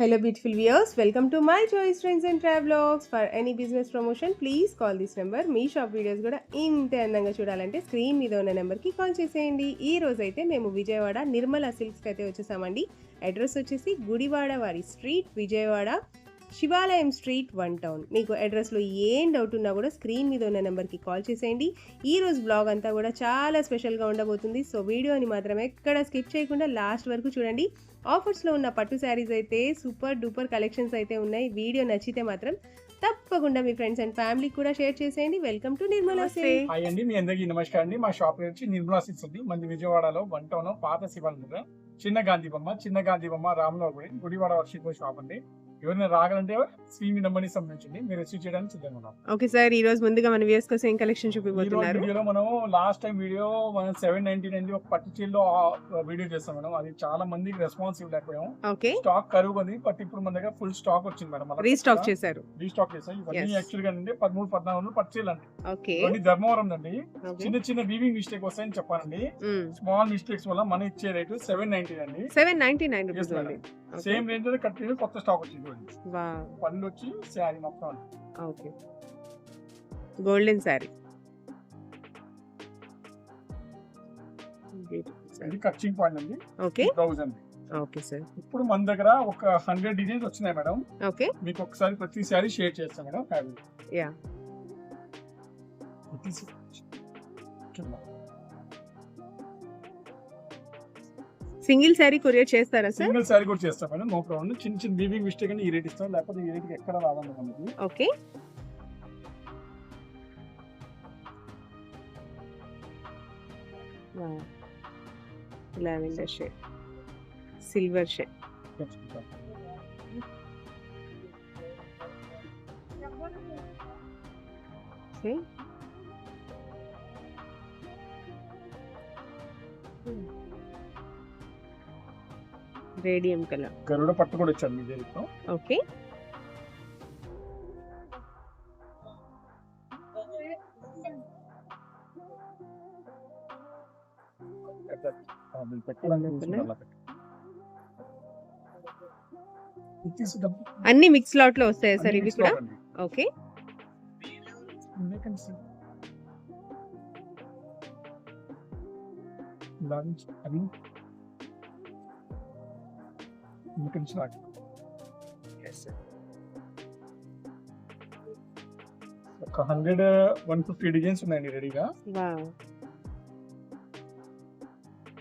Hello beautiful viewers. Welcome to my choice friends and travelogues for any business promotion please call this number me shop videos కూడా ఇంత అందంగా చూడాలంటే screen మీద ఉన్న నెంబర్కి call చేసేయండి. ఈ రోజు అయితే మేము విజయవాడ నిర్మల సిల్క్స్కి అయితే వచ్చేసామండి. అడ్రస్ వచ్చేసి గుడివాడ వారి స్ట్రీట్ విజయవాడ శివాలయం స్ట్రీట్ వన్ టౌన్ మీకు అడ్రస్లో ఏం డౌట్ ఉన్నా కూడా స్క్రీన్ మీద ఉన్న నెంబర్కి కాల్ చేసేయండి. ఈ రోజు బ్లాగ్ అంతా కూడా చాలా స్పెషల్గా ఉండబోతుంది. సో వీడియోని మాత్రం ఎక్కడ స్కిప్ చేయకుండా లాస్ట్ వరకు చూడండి. ఆఫర్స్లో ఉన్న పట్టు శారీస్ అయితే సూపర్ డూపర్ కలెక్షన్స్ అయితే ఉన్నాయి. వీడియో నచ్చితే మాత్రం తప్పకుండా మీ ఫ్రెండ్స్ అండ్ ఫ్యామిలీకి కూడా షేర్ చేసేయండి. వెల్కమ్ టు నిర్మలా హాయ్ అండి మీ అందరికీ నమస్కారం అండి. మా షాప్ పేరు వచ్చి నిర్మలా సిక్స్ ఉంది మంది విజయవాడలో వన్ టౌన్ పాత శివాలయం దగ్గర. చిన్న గాంధీ బొమ్మ చిన్న గాంధీ బొమ్మ రామలో గుడి గుడివాడ వర్షిప్ షాప్ అండి. ఎవరైనా రాగలంటే శ్రీమి నెంబర్ని సంబంధించి మీరు రిసీవ్ చేయడానికి సిద్ధంగా ఉన్నాం. ఓకే సార్ ఈ రోజు ముందుగా మన వ్యూస్ కోసం ఏం కలెక్షన్ చూపిపోతున్నారు వీడియోలో మనం లాస్ట్ టైం వీడియో మనం సెవెన్ నైన్టీ నైన్ ఒక పట్టు చీరలో వీడియో చేస్తాం మేడం. అది చాలా మందికి రెస్పాన్స్ ఇవ్వలేకపోయాం ఓకే. స్టాక్ కరువు ఉంది బట్ ఇప్పుడు మన దగ్గర ఫుల్ స్టాక్ వచ్చింది మేడం. మళ్ళా రీస్టాక్. చేశారు. రీస్టాక్ చేసాం ఇవన్నీ. యాక్చువల్గా అంటే పదమూడు పద్నాలుగు పట్టు చీరలు అండి. ఓకే. ధర్మవరం అండి. చిన్న చిన్న వీవింగ్ మిస్టేక్ వస్తాయని చెప్పానండి స్మాల్ మిస్టేక్స్ వల్ల మన ఇచ్చే రేటు సెవెన్ నైన్టీ అండి. సెవెన్ నైన్టీ నైన్ సేమ్ రేంజ్లో కట్ కొత్త స్టాక్ వచ్చింది. వా పళ్ళు వచ్చి శారీ మొత్తం. ఓకే. Golden saree. ఇది కచ్చింగ్ పాయింట్ అండి. ఓకే. బ్లౌజ్ అండి ఓకే సార్. ఇప్పుడు మన దగ్గర ఒక హండ్రెడ్ డిజైన్స్ వచ్చినాయి మేడం. ఓకే. మీకు ఒకసారి ప్రతి శారీ షేర్ చేస్తాం madam. Yeah single saree courier చేస్తారా సార్? సింగిల్ శారీ కూడా చేస్తాం మేడం నో ప్రాబ్లం చిన్న చిన్న వీవింగ్ మిస్టేక్ అని ఈ రేట్ ఇస్తాం లేకపోతే ఈ రేట్కి ఎక్కడ రాదండి మనకి. Okay. Lavender shade. Silver shade. Okay. Radium colour. గరుడ పట్టు కూడా వచ్చాడు మీ దగ్గర ఓకే. అన్ని మిక్స్ లాట్లో వస్తాయా సార్ ఇవి కూడా? ఓకే. లంచ్ అది ఇంకొంచెం నాకు ఒక హండ్రెడ్ వన్ ఫిఫ్టీ డిజైన్స్ ఉన్నాయండి రెడీగా. వావ్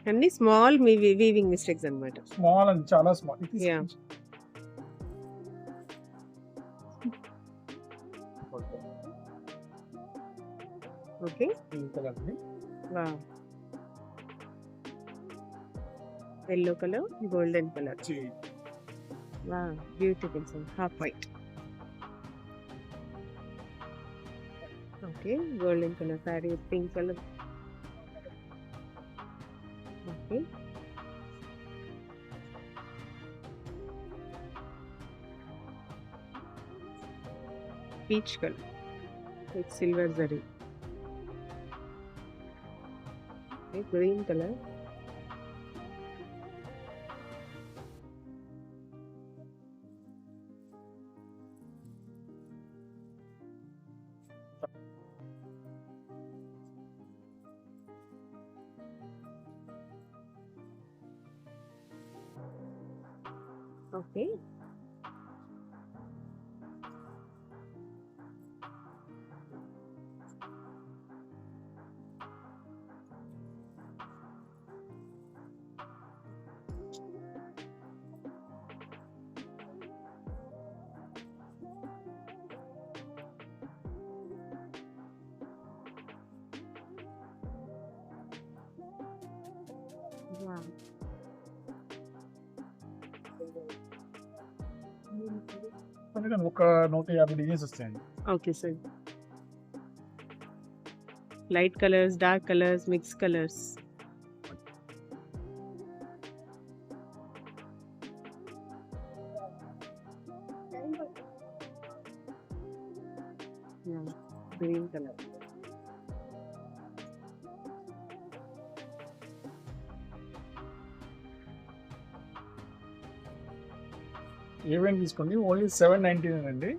అన్ని స్మాల్ వీవింగ్ మిస్టేక్స్ అన్నమాట. స్మాల్ అండ్ చాలా small. Yeah. Okay wow yellow color, golden color. Wow, beautiful, sir. half white. Okay, golden color saree pink color. Okay. Peach color with silver zari. Okay, green color. ఒక నూట యాభై designs వస్తాయండి okay sir light colours dark colours mix colours green colour ఏమైనా తీసుకోండి. Only seven ninety అండి.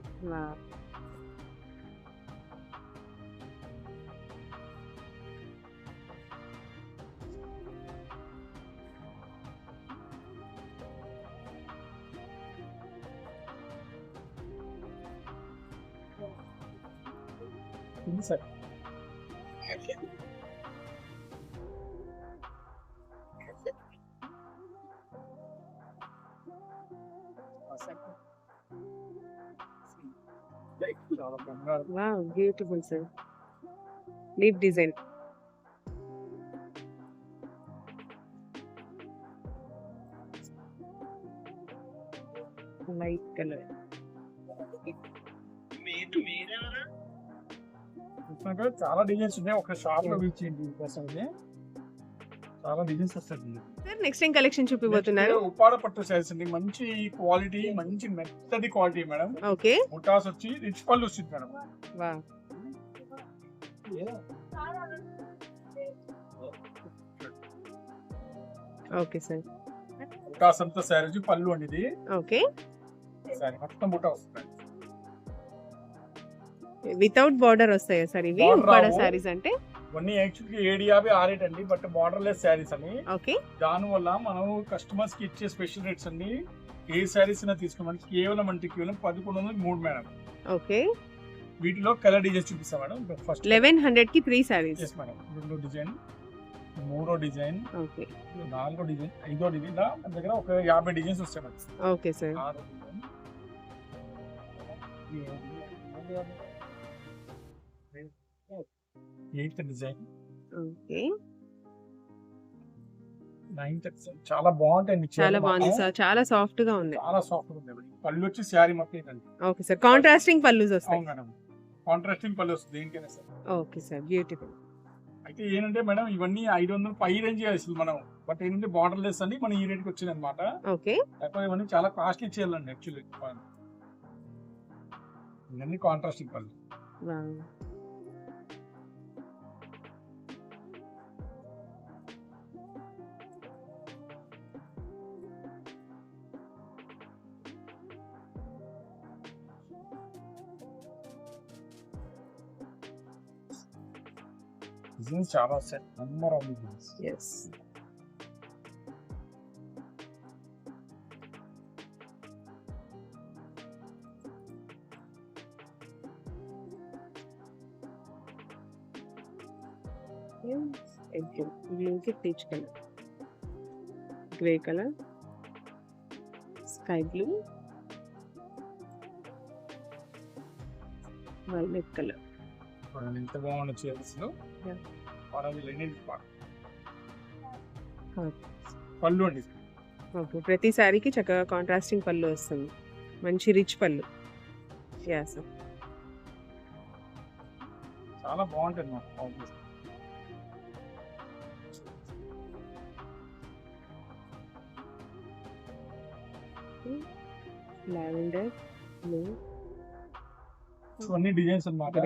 ఇది sir. చాలా బంగారు wow beautiful sir leaf design light colour చూసినాక చాలా డిజైన్స్ ఉన్నాయి ఒక షాప్ లో ఇచ్చేయండి అసలు చాలా డిజైన్స్ వస్తాయి సార్ నెక్స్ట్ టైం కలెక్షన్ చూపిపోతున్నారు ఉప్పాడ పట్టు శారీస్ అండి. మంచి క్వాలిటీ మంచి మెత్తటి క్వాలిటీ మేడం. ఓకే. ముఠాస్ వచ్చి రిచ్ పళ్ళు వచ్చింది మేడం. వా. Okay sir. ముఠాస్ అంతా శారీ వచ్చి పళ్ళు అండి ఇది. ఓకే. శారీ మొత్తం ముఠా వస్తుంది. వితౌట్ బార్డర్ వస్తాయా సార్ ఇవి? ఉప్పాడ. శారీస్ అంటే? ఇవన్నీ యాక్చువల్లీ ఏడు యాభై ఆరేట్ అండి బట్ బార్డర్ లెస్ శారీస్ అని. ఓకే. దాని వల్ల మనం కస్టమర్స్కి ఇచ్చే స్పెషల్ రేట్స్ అండి ఏ శారీస్ అయినా తీసుకున్నాం కేవలం అంటే కేవలం పదకొండు వందలు మూడు మేడం. ఓకే. వీటిలో కలర్ డిజైన్స్ చూపిస్తాం మేడం. ఫస్ట్ లెవెన్ హండ్రెడ్కి త్రీ శారీస్. Yes madam. రెండో డిజైన్ మూడో డిజైన్ ఓకే. నాలుగో డిజైన్ ఐదో డిజైన్ మన దగ్గర ఒక యాభై డిజైన్స్ వస్తాయి మేడం. Okay sir. ఆరో design eighth design. Okay. Ninth చాలా బాగుంటాయండి చాలా బాగుంది. సార్. చాలా సాఫ్ట్గా ఉంది. చాలా సాఫ్ట్ ఉంది. మేడం. పళ్ళు వచ్చి శారీ మొత్తం ఇదండి. Okay sir. కాంట్రాస్టింగ్ పల్లూస్ వస్తాయి. మేడం. కాంట్రాస్టింగ్ పళ్ళు వస్తుంది దేనికైనా సరే. Okay sir. బ్యూటిఫుల్. అయితే ఏంటంటే మేడం ఇవన్నీ ఐదు వందలు పై రేంజ్ అసలు మనం. బట్ ఏంటంటే బార్డర్ లెస్ అని మన ఈ రేట్కి వచ్చింది అనమాట ఓకే. లేకపోతే ఇవన్నీ చాలా కాస్ట్లీ చేయాలండి యాక్చువల్లీ. ఇవన్నీ కాంట్రాస్టింగ్ పళ్ళు. డిజైన్స్ చాలా వస్తాయి నెంబర్ ఆఫ్ డిజైన్స్ ఎస్ దీనికి peach colour grey colour sky blue violet colour ఎంత బాగుంది పళ్ళు అండి ఓకే ప్రతి శారీకి చక్కగా కాంట్రాస్టింగ్ పళ్ళు వస్తుంది. మంచి రిచ్ పళ్ళు. యా సార్ చాలా బాగుంటుంది మాకు. లావెండర్ బ్లూ ఇవన్నీ డిజైన్స్ అన్నమాట.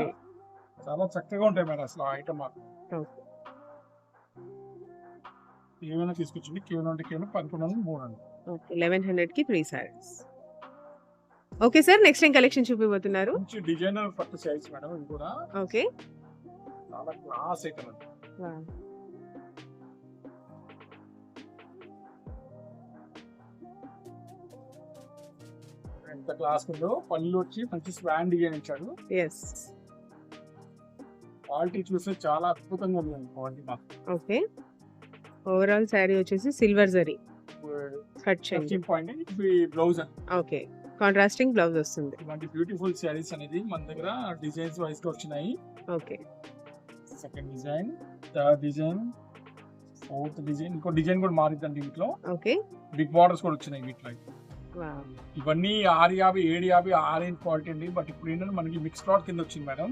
చాలా చక్కగా ఉంటాయి మేడం అసలు ఐటమ్ మాకు ఓకే ఏమైనా తీసుకొచ్చింది? కేవలం అంటే కేవలం పదకొండు వందలు మూడు అండి. ఓకే లెవెన్ హండ్రెడ్కి three saris okay sir next time collection చూపిపోతున్నారు మంచి డిజైనర్ పట్టు సైజ్ మేడం ఇది కూడా. ఓకే. చాలా క్లాస్ ఐటమ్ అండి. ఎంత క్లాస్ ఉందో పళ్ళు వచ్చి మంచి స్వాన్ డిజైన్ ఇచ్చాడు ఎస్ క్వాలిటీ చూస్తే చాలా అద్భుతంగా ఉంది క్వాలిటీ మాకు ఓకే. ఓవరాల్ శారీ వచ్చేసి silver zari cut blouse okay contrasting blouse వస్తుంది. ఇలాంటి బ్యూటిఫుల్ శారీస్ అనేది మన దగ్గర డిజైన్స్ వైస్గా వచ్చినాయి. Okay second design third design fourth design ఇంకో డిజైన్ కూడా మారిద్దండి వీటిలో ఓకే బిగ్ బార్డర్స్ కూడా వచ్చినాయి వీటిలో. ఇవన్నీ ఆరు యాభై ఏడు యాభై ఆరేంజ్ క్వాలిటీ అండి. బట్ ఇప్పుడు ఏంటంటే మనకి మిక్స్ లాట్ కింద వచ్చింది మేడం.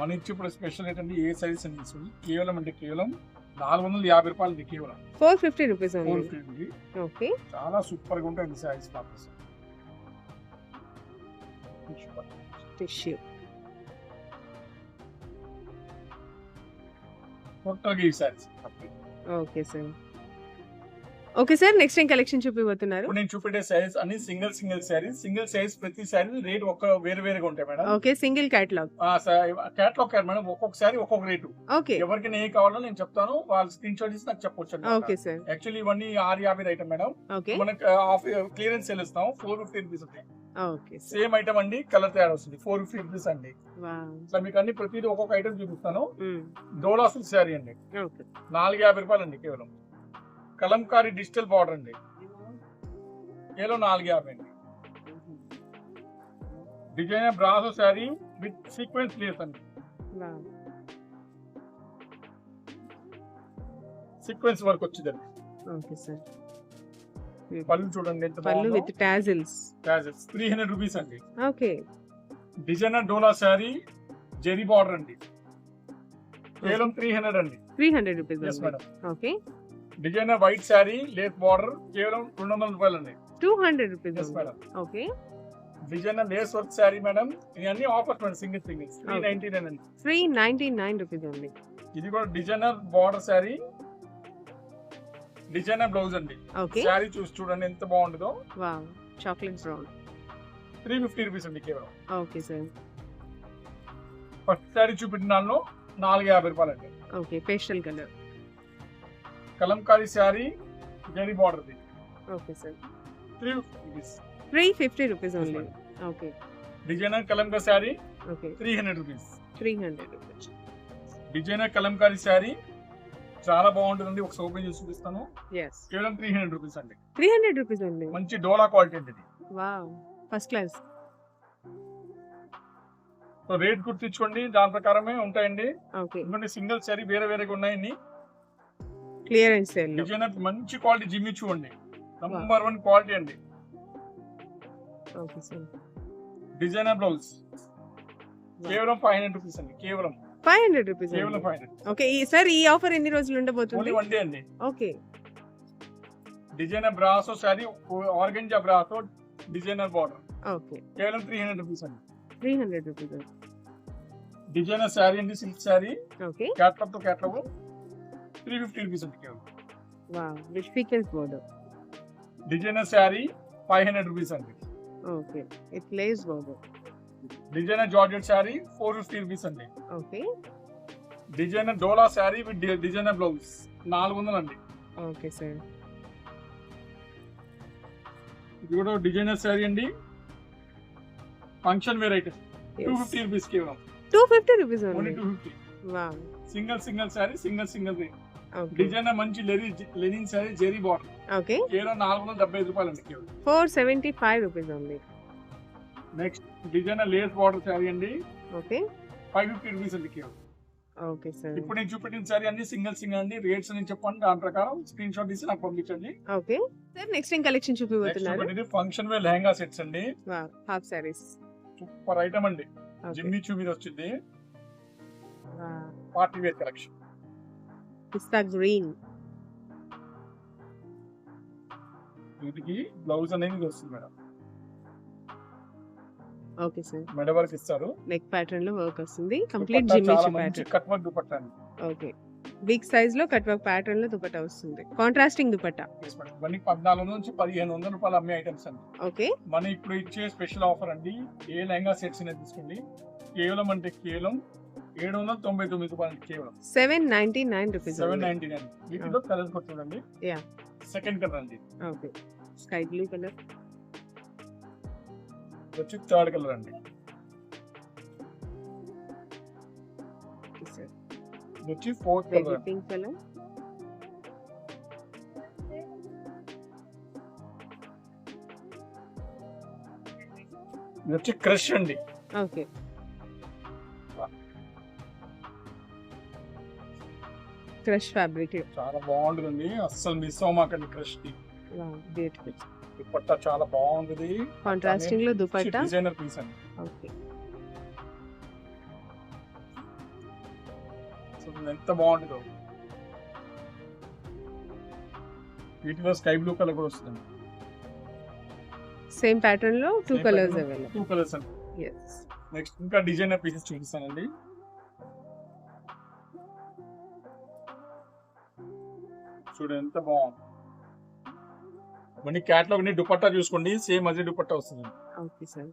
మన ఇచ్చి ఇప్పుడు స్పెషల్ ఏంటంటే ఏ సైజ్ అని కేవలం అంటే కేవలం నాలుగు వందల యాభై రూపాయలు కేవలం four fifty rupees four fifty. Okay. చాలా సూపర్గా ఉంటాయి శారీస్ మాకు టిష్యూ కొత్తగా ఈ saris okay sir. Okay sir next ఏం కలెక్షన్ చూపిపోతున్నారు ఇప్పుడు నేను చూపెట్టే శారీస్ అన్ని single single saris single saris ప్రతి శారీ రేట్ ఒక్క వేరు వేరుగా ఉంటాయి madam. Okay single catalogue catalogue కాదు మేడం ఒక్కొక్క శారీ ఒక్కొక్క రేటు ఓకే. ఎవరికి ఏ కావాలో నేను చెప్తాను వాళ్ళు స్క్రీన్ షాట్ ఇస్తే నాకు చెప్పొచ్చు ఓకే సార్. యాక్చువల్లీ ఇవన్నీ ఆరు యాభై ఐటమ్ మేడం. ఓకే. మనకి ఆఫ్ క్లియరెన్స్ సేల్ ఇస్తాం ఫోర్ ఫిఫ్టీ రూపీస్ ఉంటాయి. Okay sir. సేమ్ ఐటమ్ అండి కలర్ తయారు వస్తుంది ఫోర్ ఫిఫ్టీ రూపీస్ అండి ఇట్లా మీకు అన్ని ప్రతిదీ ఒక్కొక్క ఐటమ్ చూపిస్తాను. మ్మ్. డోలా సిల్క్ శారీ అండి. నాలుగు యాభై రూపాయలు అండి కేవలం. కలంకారీ డిజిటల్ బార్డర్ అండి. కేవలం నాలుగు యాభై అండి. Designer brasso sari with sequence lace అండి. సీక్వెన్స్ వర్క్ వచ్చిందండి. Okay sir. పళ్ళు చూడండి ఎంత పళ్ళు with tassels. Three hundred rupees అండి. Okay. Designer dola sari zari border అండి. కేవలం త్రీ హండ్రెడ్ అండి. Three hundred rupees okay. Designer white sari lace border కేవలం రెండు వందల రూపాయలు అండి two hundred rupees madam okay. Designer lace work sari madam ఇవన్నీ offers madam single single. Three. Ninety nine అండి. త్రీ నైన్టీ నైన్ రూపీస్ ఉంది ఇది కూడా designer border sari. Designer blouse అండి. ఓకే. శారీ చూసి చూడండి ఎంత బాగుంటుందో. Wow chocolate brown three fifty rupees అండి కేవలం. Okay sir. ఫస్ట్ శారీ చూపించిన నాలుగు యాభై రూపాయలు అండి okay pastel colour. Kalamkari sari zari border okay sir three rupees three fifty rupees only okay designer kalamkari sari okay three hundred rupees three hundred rupees designer kalamkari sari చాలా బాగుంటుందండి. ఒక open చేసి చూపిస్తాను. ఎస్ కేవలం three hundred rupees అండి. Three hundred rupees only మంచి డోలా quality అండి ఇది. Wow first class so rate గుర్తించుకోండి. దాని ప్రకారమే ఉంటాయండి. ఓకే ఎందుకంటే సింగిల్ శారీ వేరే వేరేగా ఉన్నాయండి క్లియర్ అండ్ సేల్ డిజైనర్ మంచి క్వాలిటీ జిమ్మి చూడండి. నంబర్ వన్ క్వాలిటీ అండి. Okay sir. డిజైనర్ బ్లౌజ్ కేవలం ఫైవ్ హండ్రెడ్ రూపీస్ అండి కేవలం. ఫైవ్ హండ్రెడ్ రూపీస్ కేవలం ఫైవ్ హండ్రెడ్ ఓకే ఈ సార్ ఈ ఆఫర్ ఎన్ని రోజులు ఉండబోతుంది? వన్ డే అండి. Okay. Designer brasso sari organza brasso designer border okay. కేవలం త్రీ హండ్రెడ్ రూపీస్ అండి. Three hundred rupees designer sari అండి silk sari okay. క్యాట్లాగ్తో catalogue three fifty rupees with sequence border designer sari five hundred rupees అండి. Okay it lace border designer georgette sari four fifty rupees అండి. Okay. Designer dola sari with designer blouse నాలుగు వందలు అండి. Okay sir. ఇది కూడా designer sari అండి. Function wear item. Two fifty rupees కేవలం two fifty rupees only two fifty. Single single sari single single okay designer మంచి లెరీ linen sari zari border. Okay కేవలం నాలుగు వందల డెబ్బై ఐదు రూపాయలు అండి కేవలం four seventy five rupees only next designer lace border sari అండి. ఓకే ఫైవ్ ఫిఫ్టీ రూపీస్ అండి కేవలం ఓకే సార్ ఇప్పుడు నేను చూపెట్టిన శారీ అన్ని సింగిల్ సింగిల్ అండి. రేట్స్ నేను చెప్పండి దాని ప్రకారం స్క్రీన్ షాట్ తీసి నాకు పంపించండి. ఓకే సార్ నెక్స్ట్ ఏం కలెక్షన్ చూపిపోతున్నారు చూపెట్టింది ఫంక్షన్ వేర్ లెహంగా సెట్స్ అండి. హాఫ్ సారీస్ సూపర్ ఐటమ్ అండి. జిమ్మి చూ మీద వచ్చింది. Party wear collection pista green. వీటికి బ్లౌజ్ అనేది వస్తుంది మేడం. Okay sir. మెడ వర్క్ ఇస్తారు. నెక్ ప్యాటర్న్లో వర్క్ వస్తుంది. Complete Jimmy Choo pattern cut work dupatta okay. Big సైజ్లో కట్ వర్క్ ప్యాటర్న్లో దుపట్టా వస్తుంది. కాంట్రాస్టింగ్ దుపట్టా. ఇవన్నీ పద్నాలుగు నుంచి పదిహేను వందల రూపాయలు అమ్మే ఐటమ్స్ అండి. ఓకే. మనం ఇప్పుడు ఇచ్చే స్పెషల్ ఆఫర్ అండి ఏ లెహంగా సెట్స్ అనేది తీసుకోండి. కేవలం అంటే కేవలం ఏడు వందల తొంభై తొమ్మిది రూపాయలు కేవలం. Seven ninety nine rupees seven ninety nine. వీటిలో కలర్ కొట్టండి Yeah. సెకండ్ కలర్ అండి. ఓకే. Sky blue colour. వచ్చి థర్డ్ కలర్ అండి. వచ్చి ఫోర్త్ కలర్. Pink colour. ఇది వచ్చి క్రష్ అండి. ఓకే. Crush fabric. చాలా బాగుంటుంది అస్సలు మిస్ అవ్వమాకండి క్రష్కి బ్యూటిఫుల్ దుపట్టా చాలా బాగుంటుంది. కాంట్రాస్టింగ్లో దుపట్టా? డిజైనర్ పీస్ అండి. ఓకే. సో ఎంత బాగుంటుందో. వీటిలో స్కై బ్లూ కలర్ కూడా వస్తుంది సేమ్ ప్యాటర్న్లో two colours. Available two colours అండి. నెక్స్ట్ ఇంకా డిజైనర్ పీసెస్ చూపిస్తానండి. చూడండి ఎంత బాగుంది. మన క్యాట్లాగ్ని దుపట్టా చూసుకోండి సేమ్ అదే దుపట్టా వస్తుంది. Okay sir.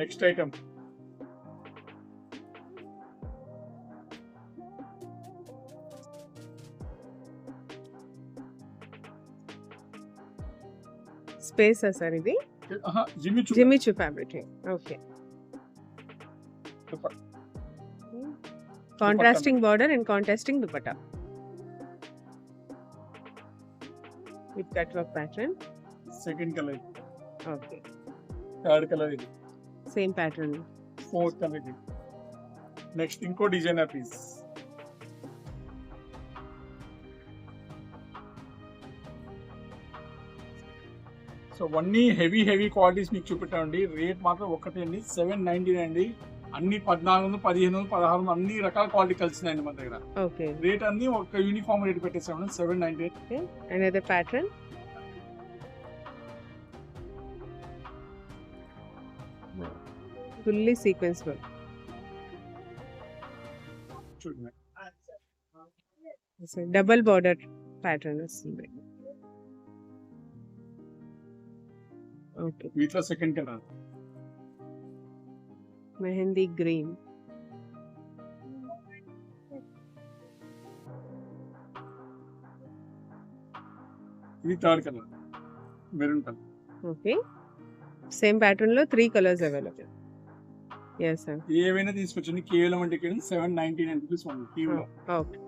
Next item. స్పేసా sir ఇది? Jimmy Jimmy Choo fabric okay. Contrasting border and contrasting dupatta. With cut work pattern second colour okay third colour ఇది. సేమ్ ప్యాటర్న్ ఫోర్త్ కలర్ ఇది. నెక్స్ట్ ఇంకో డిజైనర్ పీస్ సో అన్ని heavy heavy qualities మీకు చూపెట్టామండి. Rate మాత్రం ఒకటే అండి. Seven ninety అండి. అన్ని పద్నాలుగు పదిహేను పదహారు అన్ని రకాల క్వాలిటీ కలిసినాయండి మన దగ్గర. ఓకే. రేట్ అన్ని ఒక యూనిఫామ్ రేట్ పెట్టేసామండి సెవెన్ నైన్టీ అండ్ అదే ప్యాటర్న్ ఫుల్లీ సీక్వెన్స్ వర్క్ చూడండి. డబల్ బార్డర్ ప్యాటర్న్ వస్తుంది. ఓకే వీటిలో సెకండ్ కలర్ మెహందీ గ్రీన్ ఇది third colour maroon colour okay same ప్యాటర్న్లో three colours available yes sir ఏవైనా తీసుకొచ్చండి కేవలం అంటే seven ninety nine rupees okay